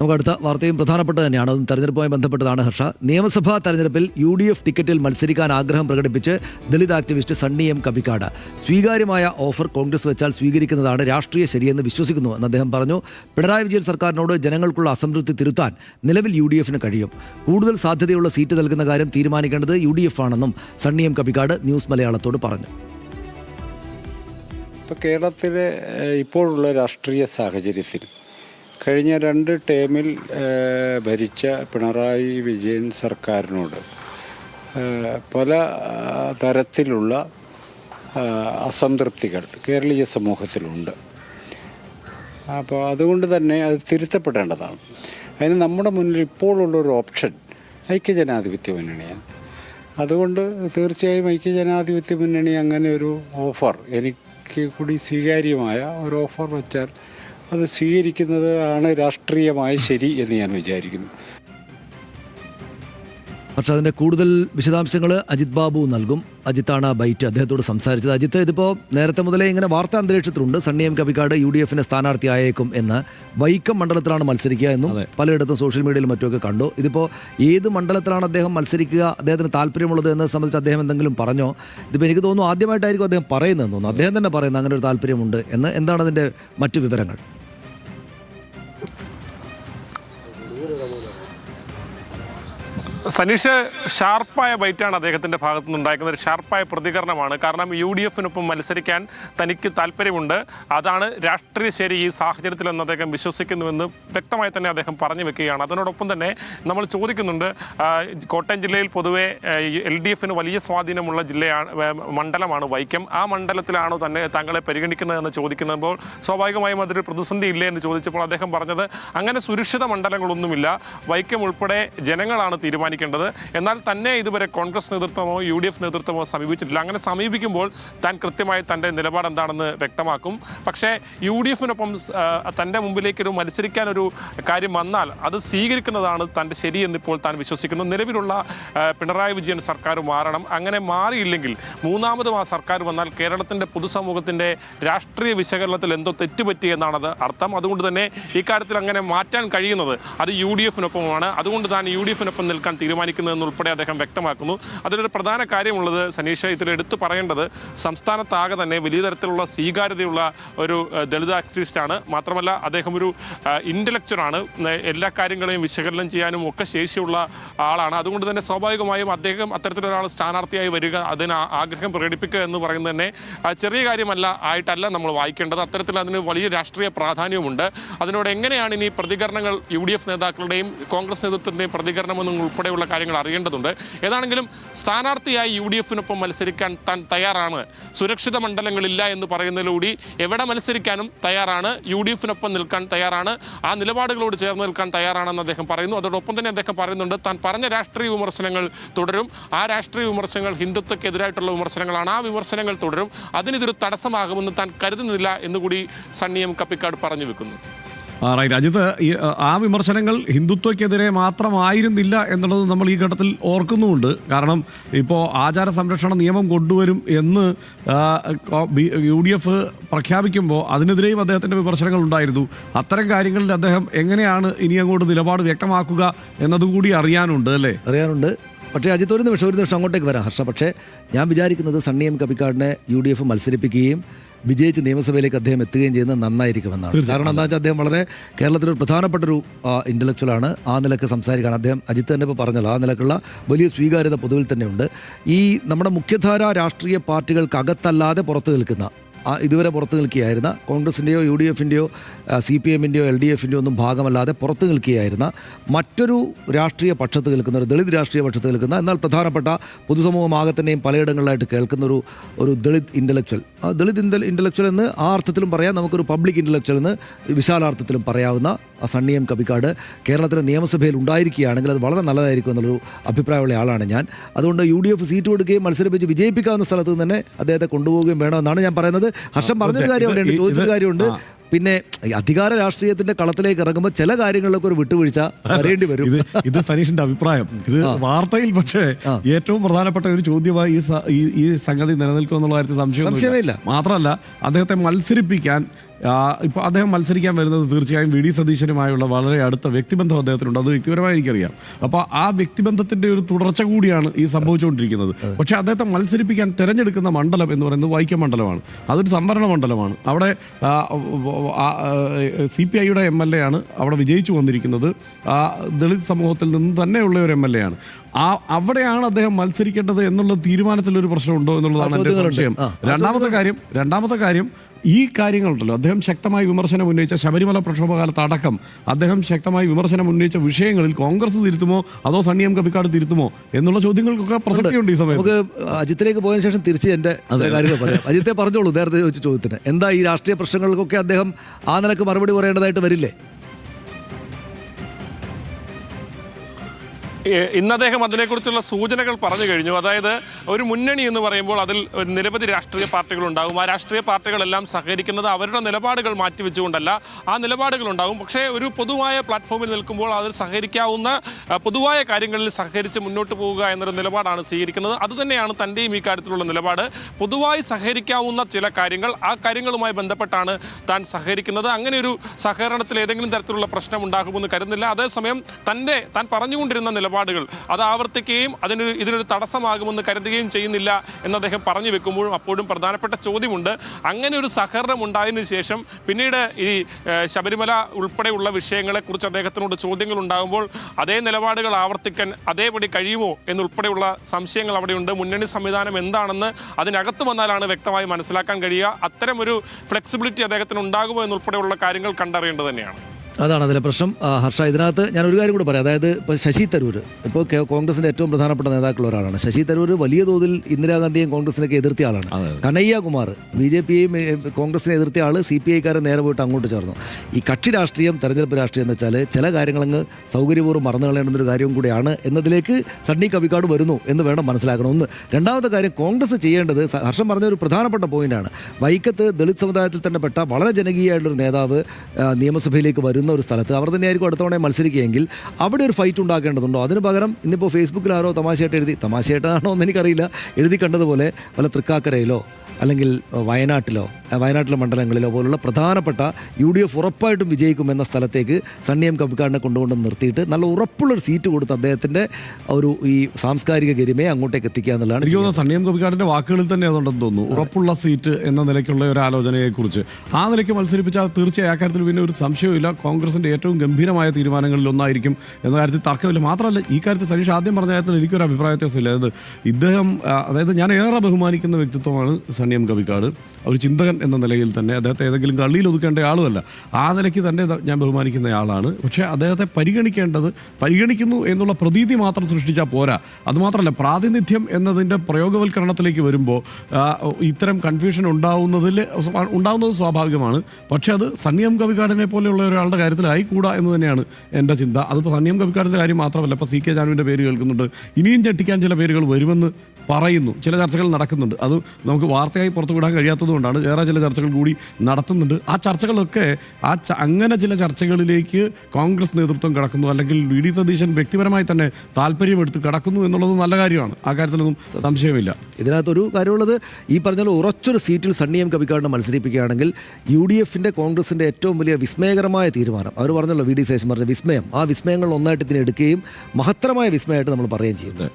നമുക്ക് അടുത്ത വാർത്തയും പ്രധാനപ്പെട്ട തന്നെയാണ്. അതും തെരഞ്ഞെടുപ്പുമായി ബന്ധപ്പെട്ടതാണ് ഹർഷ. നിയമസഭാ തെരഞ്ഞെടുപ്പിൽ യു ഡി എഫ് ടിക്കറ്റിൽ മത്സരിക്കാൻ ആഗ്രഹം പ്രകടിപ്പിച്ച് ദളിത് ആക്ടിവിസ്റ്റ് സണ്ണി എം കബിക്കാട് സ്വീകാര്യമായ ഓഫർ കോൺഗ്രസ് വെച്ചാൽ സ്വീകരിക്കുന്നതാണ് രാഷ്ട്രീയ ശരിയെന്ന് വിശ്വസിക്കുന്നു എന്ന് അദ്ദേഹം പറഞ്ഞു. പിണറായി വിജയൻ സർക്കാരിനോട് ജനങ്ങൾക്കുള്ള അസംതൃപ്തി തിരുത്താൻ നിലവിൽ യു ഡി എഫിന് കഴിയും. കൂടുതൽ സാധ്യതയുള്ള സീറ്റ് നൽകുന്ന കാര്യം തീരുമാനിക്കേണ്ടത് യു ഡി എഫ് ആണെന്നും സണ്ണി എം കബിക്കാട് ന്യൂസ് മലയാളത്തോട് പറഞ്ഞു. ഇപ്പോൾ കേരളത്തിലെ ഇപ്പോഴുള്ള രാഷ്ട്രീയ സാഹചര്യത്തിൽ കഴിഞ്ഞ രണ്ട് ടേമിൽ ഭരിച്ച പിണറായി വിജയൻ സർക്കാരിനോട് പല തരത്തിലുള്ള അസംതൃപ്തികൾ കേരളീയ സമൂഹത്തിലുണ്ട്. അപ്പോൾ അതുകൊണ്ട് തന്നെ അത് തിരുത്തപ്പെടേണ്ടതാണ്. അതിന് നമ്മുടെ മുന്നിൽ ഇപ്പോഴുള്ളൊരു ഓപ്ഷൻ ഐക്യജനാധിപത്യ മുന്നണിയാണ്. അതുകൊണ്ട് തീർച്ചയായും ഐക്യജനാധിപത്യ മുന്നണി അങ്ങനെ ഒരു ഓഫർ എനിക്ക് കൂടി സ്വീകാര്യമായ ഒരു ഓഫർ വച്ചാൽ അത് സ്വീകരിക്കുന്നത് ആണ് രാഷ്ട്രീയമായ ശരി എന്ന് ഞാൻ വിചാരിക്കുന്നു. പക്ഷെ അതിന്റെ കൂടുതൽ വിശദാംശങ്ങൾ അജിത് ബാബു നൽകും. അജിത്താണ് ബൈറ്റ് അദ്ദേഹത്തോട് സംസാരിച്ചത്. അജിത്ത് ഇതിപ്പോൾ നേരത്തെ മുതലേ ഇങ്ങനെ വാർത്താ അന്തരീക്ഷത്തിലുണ്ട്. Sunny M Kavikkad U D എഫിന്റെ സ്ഥാനാർത്ഥിയായേക്കും എന്ന്. വൈക്കം മണ്ഡലത്തിലാണ് മത്സരിക്കുക എന്നും പലയിടത്തും സോഷ്യൽ മീഡിയയിലും മറ്റുമൊക്കെ കണ്ടു. ഇതിപ്പോൾ ഏത് മണ്ഡലത്തിലാണ് അദ്ദേഹം മത്സരിക്കുക അദ്ദേഹത്തിന് താല്പര്യമുള്ളത് എന്നത് സംബന്ധിച്ച് അദ്ദേഹം എന്തെങ്കിലും പറഞ്ഞോ? ഇതിപ്പോൾ എനിക്ക് തോന്നുന്നു ആദ്യമായിട്ടായിരിക്കും അദ്ദേഹം പറയുന്നതെന്ന് തോന്നുന്നു. അദ്ദേഹം തന്നെ പറയുന്നത് അങ്ങനെ ഒരു താല്പര്യമുണ്ട് എന്ന്. എന്താണ് അതിന്റെ മറ്റു വിവരങ്ങൾ? സനീഷ് ഷാർപ്പായ ബൈറ്റാണ് അദ്ദേഹത്തിന്റെ ഭാഗത്തു നിന്നുണ്ടായിരിക്കുന്ന ഒരു ഷാർപ്പായ പ്രതികരണമാണ്. കാരണം യു ഡി എഫിനൊപ്പം മത്സരിക്കാൻ തനിക്ക് താല്പര്യമുണ്ട്. അതാണ് രാഷ്ട്രീയ ശരി ഈ സാഹചര്യത്തിലെന്ന് അദ്ദേഹം വിശ്വസിക്കുന്നുവെന്ന് വ്യക്തമായി തന്നെ അദ്ദേഹം പറഞ്ഞു വെക്കുകയാണ്. അതിനോടൊപ്പം തന്നെ നമ്മൾ ചോദിക്കുന്നുണ്ട് കോട്ടയം ജില്ലയിൽ പൊതുവെ എൽ ഡി എഫിന് വലിയ സ്വാധീനമുള്ള ജില്ലയാണ് മണ്ഡലമാണ് വൈക്കം. ആ മണ്ഡലത്തിലാണോ തന്നെ താങ്കളെ പരിഗണിക്കുന്നതെന്ന് ചോദിക്കുമ്പോൾ സ്വാഭാവികമായും അതൊരു പ്രതിസന്ധി ഇല്ലേ എന്ന് ചോദിച്ചപ്പോൾ അദ്ദേഹം പറഞ്ഞത് അങ്ങനെ സുരക്ഷിത മണ്ഡലങ്ങളൊന്നുമില്ല. വൈക്കം ഉൾപ്പെടെ ജനങ്ങളാണ് തീരുമാനിക്കേണ്ടത് എന്നാൽ തന്നെ ഇതുവരെ കോൺഗ്രസ് നേതൃത്വമോ യു ഡി എഫ് നേതൃത്വമോ സമീപിച്ചിട്ടില്ല. അങ്ങനെ സമീപിക്കുമ്പോൾ താൻ കൃത്യമായി തന്റെ നിലപാട് എന്താണെന്ന് വ്യക്തമാക്കും. പക്ഷേ യു ഡി എഫിനൊപ്പം തന്റെ മുമ്പിലേക്ക് ഒരു മത്സരിക്കാനൊരു കാര്യം വന്നാൽ അത് സ്വീകരിക്കുന്നതാണ് തന്റെ ശരിയെന്നിപ്പോൾ താൻ വിശ്വസിക്കുന്നു. നിലവിലുള്ള പിണറായി വിജയൻ സർക്കാർ മാറണം. അങ്ങനെ മാറിയില്ലെങ്കിൽ മൂന്നാമതും ആ സർക്കാർ വന്നാൽ കേരളത്തിന്റെ പൊതുസമൂഹത്തിന്റെ രാഷ്ട്രീയ വിശകലനത്തിൽ എന്തോ തെറ്റുപറ്റി എന്നാണത് അർത്ഥം. അതുകൊണ്ട് തന്നെ ഇക്കാര്യത്തിൽ അങ്ങനെ മാറ്റാൻ കഴിയുന്നത് അത് യു ഡി എഫിനൊപ്പമാണ് അതുകൊണ്ട് താൻ യു ഡി എഫിനൊപ്പം നിൽക്കാൻ തീരുമാനിക്കുന്നതെന്നുൾപ്പെടെ അദ്ദേഹം വ്യക്തമാക്കുന്നു. അതിലൊരു പ്രധാന കാര്യമുള്ളത് സനീഷ ഇതിൽ എടുത്തു പറയേണ്ടത് സംസ്ഥാനത്താകെ തന്നെ വലിയ തരത്തിലുള്ള സ്വീകാര്യതയുള്ള ഒരു ദളിത് ആണ് മാത്രമല്ല അദ്ദേഹം ഒരു ഇന്റലക്ച്വലാണ് എല്ലാ കാര്യങ്ങളെയും വിശകലനം ചെയ്യാനും ഒക്കെ ശേഷിയുള്ള ആളാണ്. അതുകൊണ്ട് തന്നെ സ്വാഭാവികമായും അദ്ദേഹം അത്തരത്തിലൊരാൾ സ്ഥാനാർത്ഥിയായി വരിക അതിന് ആഗ്രഹം പ്രകടിപ്പിക്കുക എന്ന് പറയുന്നത് തന്നെ ചെറിയ കാര്യമല്ല ആയിട്ടല്ല നമ്മൾ വായിക്കേണ്ടത്. അത്തരത്തിൽ അതിന് വലിയ രാഷ്ട്രീയ പ്രാധാന്യമുണ്ട്. അതിനോട് എങ്ങനെയാണ് ഇനി പ്രതികരണങ്ങൾ യു ഡി എഫ് നേതാക്കളുടെയും കോൺഗ്രസ് നേതൃത്വത്തിന്റെയും പ്രതികരണമെന്നും ഉൾപ്പെടെയുള്ള കാര്യങ്ങൾ അറിയേണ്ടതുണ്ട്. ഏതാണെങ്കിലും സ്ഥാനാർത്ഥിയായി യു ഡി എഫിനൊപ്പം മത്സരിക്കാൻ താൻ തയ്യാറാണ്. സുരക്ഷിത മണ്ഡലങ്ങളില്ല എന്ന് പറയുന്നതിലൂടി എവിടെ മത്സരിക്കാനും തയ്യാറാണ്. യു ഡി എഫിനൊപ്പം നിൽക്കാൻ തയ്യാറാണ്. ആ നിലപാടുകളോട് ചേർന്ന് നിൽക്കാൻ തയ്യാറാണെന്ന് അദ്ദേഹം പറയുന്നു. അതോടൊപ്പം തന്നെ അദ്ദേഹം പറയുന്നുണ്ട് താൻ പറഞ്ഞ രാഷ്ട്രീയ വിമർശനങ്ങൾ തുടരും. ആ രാഷ്ട്രീയ വിമർശനങ്ങൾ ഹിന്ദുത്വക്കെതിരായിട്ടുള്ള വിമർശനങ്ങളാണ്. ആ വിമർശനങ്ങൾ തുടരും. അതിനിതൊരു തടസ്സമാകുമെന്ന് താൻ കരുതുന്നില്ല എന്നുകൂടി സണ്ണിയം കപ്പിക്കാട് പറഞ്ഞു വെക്കുന്നു. റൈറ്റ്. അജിത്ത് ആ, വിമർശനങ്ങൾ ഹിന്ദുത്വക്കെതിരെ മാത്രമായിരുന്നില്ല എന്നുള്ളത് നമ്മൾ ഈ ഘട്ടത്തിൽ ഓർക്കുന്നുമുണ്ട്. കാരണം ഇപ്പോൾ ആചാര സംരക്ഷണ നിയമം കൊണ്ടുവരും എന്ന് യു ഡി എഫ് പ്രഖ്യാപിക്കുമ്പോൾ അതിനെതിരെയും അദ്ദേഹത്തിന്റെ വിമർശനങ്ങൾ ഉണ്ടായിരുന്നു. അത്തരം കാര്യങ്ങളിൽ അദ്ദേഹം എങ്ങനെയാണ് ഇനി അങ്ങോട്ട് നിലപാട് വ്യക്തമാക്കുക എന്നതുകൂടി അറിയാനുണ്ട് അല്ലേ? അറിയാനുണ്ട്. പക്ഷേ അജിത്ത് ഒരു നിമിഷം ഒരു നിമിഷം അങ്ങോട്ടേക്ക് വരാം ഹർഷ. പക്ഷേ ഞാൻ വിചാരിക്കുന്നത് സണ്ണി എം കപ്പിക്കാടിനെ യു ഡി എഫ് മത്സരിപ്പിക്കുകയും വിജയിച്ച് നിയമസഭയിലേക്ക് അദ്ദേഹം എത്തുകയും ചെയ്യുന്നത് നന്നായിരിക്കുമെന്നാണ്. കാരണം എന്താ വെച്ചാൽ അദ്ദേഹം വളരെ കേരളത്തിലൊരു ഇന്റലക്ച്വൽ ആണ്. ആ നിലയ്ക്ക് സംസാരിക്കാൻ അദ്ദേഹം അജിത്ത് തന്നെ ഇപ്പോൾ പറഞ്ഞല്ലോ. ആ നിലക്കുള്ള വലിയ സ്വീകാര്യത പൊതുവിൽ തന്നെയുണ്ട്. ഈ നമ്മുടെ മുഖ്യധാര രാഷ്ട്രീയ പാർട്ടികൾക്കകത്തല്ലാതെ പുറത്തു നിൽക്കുന്ന ഇതുവരെ പുറത്തു നിൽക്കുകയായിരുന്ന കോൺഗ്രസിന്റെയോ യു ഡി എഫിന്റെയോ സി പി എമ്മിന്റെയോ എൽ ഡി എഫിന്റെയോ ഒന്നും ഭാഗമല്ലാതെ പുറത്തു നിൽക്കുകയായിരുന്ന മറ്റൊരു രാഷ്ട്രീയ പക്ഷത്ത് നിൽക്കുന്ന ഒരു ദളിത് രാഷ്ട്രീയ പക്ഷത്ത് നിൽക്കുന്ന എന്നാൽ പ്രധാനപ്പെട്ട പൊതുസമൂഹമാകെ തന്നെയും പലയിടങ്ങളിലായിട്ട് കേൾക്കുന്ന ഒരു ഒരു ദളിത് ഇന്റലക്ച്വൽ ആ ദളിത് ഇന്റലക്ച്വൽ എന്ന് ആ അർത്ഥത്തിലും പറയാം നമുക്കൊരു പബ്ലിക് ഇന്റലക്ച്വൽ എന്ന് വിശാലാർത്ഥത്തിലും പറയാവുന്ന സണ്ണി എം കബിക്കാട് കേരളത്തിലെ നിയമസഭയിൽ ഉണ്ടായിരിക്കുകയാണെങ്കിൽ അത് വളരെ നല്ലതായിരിക്കും എന്നുള്ളൊരു അഭിപ്രായമുള്ള ആളാണ് ഞാൻ. അതുകൊണ്ട് യു ഡി എഫ് സീറ്റ് കൊടുക്കുകയും മത്സരിപ്പിച്ച് വിജയിപ്പിക്കാവുന്ന സ്ഥലത്ത് തന്നെ അദ്ദേഹത്തെ കൊണ്ടുപോവുകയും വേണമെന്നാണ് ഞാൻ പറയുന്നത്. ഹർഷം പറഞ്ഞൊരു കാര്യമുണ്ട് ചോദിച്ചൊരു കാര്യമുണ്ട്. പിന്നെ അധികാര രാഷ്ട്രീയത്തിന്റെ കളത്തിലേക്ക് ഇറങ്ങുമ്പോൾ ചില കാര്യങ്ങളിലൊക്കെ ഒരു വിട്ടുവീഴ്ച വരേണ്ടി വരും. ഇത് സനീഷിന്റെ അഭിപ്രായം. ഇത് വാർത്തയിൽ പക്ഷേ ഏറ്റവും പ്രധാനപ്പെട്ട ഒരു ചോദ്യമായി ഈ ഈ സംഗതി നിലനിൽക്കുമെന്നുള്ള കാര്യത്തിൽ സംശയമേ സംശയമില്ല. മാത്രമല്ല അദ്ദേഹത്തെ മത്സരിപ്പിക്കാൻ ഇപ്പോൾ അദ്ദേഹം മത്സരിക്കാൻ വരുന്നത് തീർച്ചയായും വി ഡി സതീശനുമായുള്ള വളരെ അടുത്ത വ്യക്തിബന്ധം അദ്ദേഹത്തിനുണ്ട്. അത് വ്യക്തിപരമായി എനിക്കറിയാം. അപ്പോൾ ആ വ്യക്തിബന്ധത്തിന്റെ ഒരു തുടർച്ച കൂടിയാണ് ഈ സംഭവിച്ചുകൊണ്ടിരിക്കുന്നത്. പക്ഷേ അദ്ദേഹത്തെ മത്സരിപ്പിക്കാൻ തിരഞ്ഞെടുക്കുന്ന മണ്ഡലം എന്ന് പറയുന്നത് വൈക്കം മണ്ഡലമാണ്. അതൊരു സംവരണ മണ്ഡലമാണ്. അവിടെ സി പി ഐയുടെ എം എൽ എ ആണ് അവിടെ വിജയിച്ചു വന്നിരിക്കുന്നത്. ആ ദളിത് സമൂഹത്തിൽ നിന്ന് തന്നെയുള്ള ഒരു എം എൽ എ ആണ്. ആ അവിടെയാണ് അദ്ദേഹം മത്സരിക്കേണ്ടത് എന്നുള്ള തീരുമാനത്തിൽ ഒരു പ്രശ്നമുണ്ടോ എന്നുള്ളതാണ് എന്റെ സംശയം. രണ്ടാമത്തെ കാര്യം രണ്ടാമത്തെ കാര്യം ഈ കാര്യങ്ങളുണ്ടല്ലോ. അദ്ദേഹം ശക്തമായി വിമർശനം ഉന്നയിച്ച ശബരിമല പ്രക്ഷോഭകാലത്ത് അടക്കം അദ്ദേഹം ശക്തമായി വിമർശനം ഉന്നയിച്ച വിഷയങ്ങളിൽ കോൺഗ്രസ് തിരുത്തുമോ? അതോ സണ്ണിയം കപ്പിക്കാട് തിരുത്തുമോ? എന്നുള്ള ചോദ്യങ്ങൾക്കൊക്കെ പ്രസക്തിയുണ്ട് ഈ സമയത്ത്. നമുക്ക് അജിത്തിലേക്ക് പോയതിനു ശേഷം തിരിച്ച് എന്റെ കാര്യങ്ങൾ പറയാം. അജിത്തെ പറഞ്ഞോളൂ നേരത്തെ ചോദിച്ച ചോദ്യത്തിന്. എന്താ ഈ രാഷ്ട്രീയ പ്രശ്നങ്ങൾക്കൊക്കെ അദ്ദേഹം ആ നിലയ്ക്ക് മറുപടി പറയേണ്ടതായിട്ട് വരില്ലേ? ഇന്ന് അദ്ദേഹം അതിനെക്കുറിച്ചുള്ള സൂചനകൾ പറഞ്ഞു കഴിഞ്ഞു. അതായത് ഒരു മുന്നണി എന്ന് പറയുമ്പോൾ അതിൽ നിരവധി രാഷ്ട്രീയ പാർട്ടികൾ ഉണ്ടാകും. ആ രാഷ്ട്രീയ പാർട്ടികളെല്ലാം സഹകരിക്കുന്നത് അവരുടെ നിലപാടുകൾ മാറ്റിവെച്ചുകൊണ്ടല്ല. ആ നിലപാടുകൾ ഉണ്ടാകും. പക്ഷേ ഒരു പൊതുവായ പ്ലാറ്റ്ഫോമിൽ നിൽക്കുമ്പോൾ അതിൽ സഹകരിക്കാവുന്ന പൊതുവായ കാര്യങ്ങളിൽ സഹകരിച്ച് മുന്നോട്ട് പോവുക എന്നൊരു നിലപാടാണ് സ്വീകരിക്കുന്നത്. അതുതന്നെയാണ് തന്റെയും ഈ കാര്യത്തിലുള്ള നിലപാട്. പൊതുവായി സഹകരിക്കാവുന്ന ചില കാര്യങ്ങൾ ആ കാര്യങ്ങളുമായി ബന്ധപ്പെട്ടാണ് താൻ സഹകരിക്കുന്നത്. അങ്ങനെ ഒരു സഹകരണത്തിൽ ഏതെങ്കിലും തരത്തിലുള്ള പ്രശ്നം ഉണ്ടാകുമെന്ന് കരുതുന്നില്ല. അതേസമയം തന്റെ താൻ പറഞ്ഞുകൊണ്ടിരുന്ന നിലപാടുകൾ. അത് ആവർത്തിക്കുകയും അതിനൊരു ഇതിനൊരു തടസ്സമാകുമെന്ന് കരുതുകയും ചെയ്യുന്നില്ല എന്ന് അദ്ദേഹം പറഞ്ഞു വെക്കുമ്പോഴും അപ്പോഴും പ്രധാനപ്പെട്ട ചോദ്യമുണ്ട്. അങ്ങനെ ഒരു സഹകരണം ഉണ്ടായതിനു ശേഷം പിന്നീട് ഈ ശബരിമല ഉൾപ്പെടെയുള്ള വിഷയങ്ങളെക്കുറിച്ച് അദ്ദേഹത്തിനോട് ചോദ്യങ്ങൾ ഉണ്ടാകുമ്പോൾ അതേ നിലപാടുകൾ ആവർത്തിക്കാൻ അതേപടി കഴിയുമോ എന്നുൾപ്പെടെയുള്ള സംശയങ്ങൾ അവിടെയുണ്ട്. മുന്നണി സംവിധാനം എന്താണെന്ന് അതിനകത്ത് വന്നാലാണ് വ്യക്തമായി മനസ്സിലാക്കാൻ കഴിയുക. ഒരു ഫ്ലെക്സിബിലിറ്റി അദ്ദേഹത്തിന് ഉണ്ടാകുമോ എന്നുൾപ്പെടെയുള്ള കാര്യങ്ങൾ കണ്ടറിയേണ്ടത് തന്നെയാണ്. അതാണ് അതിലെ പ്രശ്നം. ഹർഷ ഇതിനകത്ത് ഞാൻ ഒരു കാര്യം കൂടെ പറയാം. അതായത് ഇപ്പോൾ ശശി തരൂർ ഇപ്പോൾ കോൺഗ്രസിന്റെ ഏറ്റവും പ്രധാനപ്പെട്ട നേതാക്കളിൽ ഒരാളാണ്. ശശി തരൂർ വലിയ തോതിൽ ഇന്ദിരാഗാന്ധിയും കോൺഗ്രസിനൊക്കെ എതിർത്തിയ ആളാണ്. കനയ്യ കുമാർ ബി ജെ പിയെയും കോൺഗ്രസിനെ എതിർത്തിയ ആൾ സി പി ഐക്കാരെ നേരെ പോയിട്ട് അങ്ങോട്ട് ചേർന്നു. ഈ കക്ഷി രാഷ്ട്രീയം തെരഞ്ഞെടുപ്പ് രാഷ്ട്രീയം എന്ന് വെച്ചാൽ ചില കാര്യങ്ങളങ്ങ് സൗകര്യപൂർവം മറന്നു കളയേണ്ടുന്ന ഒരു കാര്യം കൂടിയാണ് എന്നതിലേക്ക് സണ്ണി കവിക്കാട് വരുന്നു എന്ന് വേണം മനസ്സിലാക്കണം. ഒന്ന്. രണ്ടാമത്തെ കാര്യം കോൺഗ്രസ് ചെയ്യേണ്ടത് ഹർഷം പറഞ്ഞ ഒരു പ്രധാനപ്പെട്ട പോയിന്റാണ് വൈക്കത്ത് ദളിത് സമുദായത്തിൽ തന്നെ പെട്ട വളരെ ജനകീയമായിട്ടുള്ളൊരു നേതാവ് നിയമസഭയിലേക്ക് വരുന്ന. ഒരു സ്ഥലത്ത് അവർ തന്നെയായിരിക്കും അടുത്ത തവണ മത്സരിക്കുകയെങ്കിൽ അവിടെ ഒരു ഫൈറ്റ് ഉണ്ടാക്കേണ്ടതുണ്ടോ? അതിന് പകരം ഇന്നിപ്പോൾ ഫേസ്ബുക്കിൽ ആരോ തമാശയായിട്ട് എഴുതി തമാശയായിട്ടാണോ എന്ന് എനിക്കറിയില്ല. എഴുതി കണ്ടതുപോലെ വല്ല തൃക്കാക്കരയിലോ അല്ലെങ്കിൽ വയനാട്ടിലോ വയനാട്ടിലെ മണ്ഡലങ്ങളിലോ പോലുള്ള പ്രധാനപ്പെട്ട യു ഡി എഫ് ഉറപ്പായിട്ടും വിജയിക്കുമെന്ന സ്ഥലത്തേക്ക് സണ്ണി എം കബിക്കാടിനെ കൊണ്ടുകൊണ്ട് നിർത്തിയിട്ട് നല്ല ഉറപ്പുള്ളൊരു സീറ്റ് കൊടുത്ത് അദ്ദേഹത്തിന്റെ ഒരു ഈ സാംസ്കാരിക ഗരിമയെ അങ്ങോട്ടേക്ക് എത്തിക്കുക എന്നുള്ളതാണ് സണ്ണി എം കബിക്കാടിന്റെ വാക്കുകളിൽ തന്നെ അതുണ്ടെന്ന് തോന്നുന്നു. ഉറപ്പുള്ള സീറ്റ് എന്ന നിലയ്ക്കുള്ള ഒരു ആലോചനയെക്കുറിച്ച്. ആ നിലയ്ക്ക് മത്സരിപ്പിച്ചാൽ തീർച്ചയായും ആ കാര്യത്തിൽ പിന്നെ ഒരു സംശയവുമില്ല. കോൺഗ്രസിന്റെ ഏറ്റവും ഗംഭീരമായ തീരുമാനങ്ങളിൽ ഒന്നായിരിക്കും എന്ന കാര്യത്തിൽ തർക്കമില്ല. മാത്രമല്ല ഈ കാര്യത്തിൽ സതീഷ് ആദ്യം പറഞ്ഞ കാര്യത്തിൽ എനിക്കൊരു അഭിപ്രായ വ്യത്യാസമില്ല. അതായത് ഇദ്ദേഹം അതായത് ഞാൻ ഏറെ ബഹുമാനിക്കുന്ന വ്യക്തിത്വമാണ് സണ്ണിയം കവിക്കാട്. ഒരു ചിന്തകൻ എന്ന നിലയിൽ തന്നെ അദ്ദേഹത്തെ ഏതെങ്കിലും കള്ളിയിൽ ഒതുക്കേണ്ട ആളുമല്ല. ആ നിലയ്ക്ക് തന്നെ ഞാൻ ബഹുമാനിക്കുന്ന ആളാണ്. പക്ഷേ അദ്ദേഹത്തെ പരിഗണിക്കേണ്ടത് പരിഗണിക്കുന്നു എന്നുള്ള പ്രതീതി മാത്രം സൃഷ്ടിച്ചാൽ പോരാ. അതുമാത്രമല്ല പ്രാതിനിധ്യം എന്നതിന്റെ പ്രയോഗവൽക്കരണത്തിലേക്ക് വരുമ്പോൾ ഇത്തരം കൺഫ്യൂഷൻ ഉണ്ടാവുന്നതിൽ ഉണ്ടാവുന്നത് സ്വാഭാവികമാണ്. പക്ഷേ അത് സണ്ണിയം കവികാടിനെ പോലെയുള്ള ഒരാളുടെ കാര്യത്തിലായി കൂടാ എന്ന് തന്നെയാണ് എന്റെ ചിന്ത. അതിപ്പോൾ സണ്ണിയം കവികാടിന്റെ കാര്യം മാത്രമല്ല ഇപ്പോൾ സി കെ ജാനുവിന്റെ പേര് കേൾക്കുന്നുണ്ട്. ഇനിയും ഞെട്ടിക്കാൻ ചില പേരുകൾ വരുമെന്ന് പറയുന്നു. ചില ചർച്ചകൾ നടക്കുന്നുണ്ട്. അത് നമുക്ക് വാർത്തയായി പുറത്തു വിടാൻ കഴിയാത്തതുകൊണ്ടാണ് വേറെ ചില ചർച്ചകൾ കൂടി നടത്തുന്നുണ്ട്. ആ ചർച്ചകളൊക്കെ ആ അങ്ങനെ ചില ചർച്ചകളിലേക്ക് കോൺഗ്രസ് നേതൃത്വം കടക്കുന്നു. അല്ലെങ്കിൽ വി ഡി സതീശൻ വ്യക്തിപരമായി തന്നെ താല്പര്യമെടുത്ത് കടക്കുന്നു എന്നുള്ളത് നല്ല കാര്യമാണ്. ആ കാര്യത്തിലൊന്നും സംശയമില്ല. ഇതിനകത്തൊരു കാര്യമുള്ളത് ഈ പറഞ്ഞ ഉറച്ചൊരു സീറ്റിൽ സണ്ണി എം കവിക്കാടിനെ മത്സരിപ്പിക്കുകയാണെങ്കിൽ യു ഡി എഫിന്റെ കോൺഗ്രസിന്റെ ഏറ്റവും വലിയ വിസ്മയകരമായ തീരുമാനം. അവർ പറഞ്ഞല്ലോ വി ഡി സതീശൻ പറഞ്ഞ വിസ്മയം. ആ വിസ്മയങ്ങൾ ഒന്നായിട്ട് ഇതിനെ എടുക്കുകയും മഹത്തരമായ വിസ്മയമായിട്ട് നമ്മൾ പറയുകയും ചെയ്യും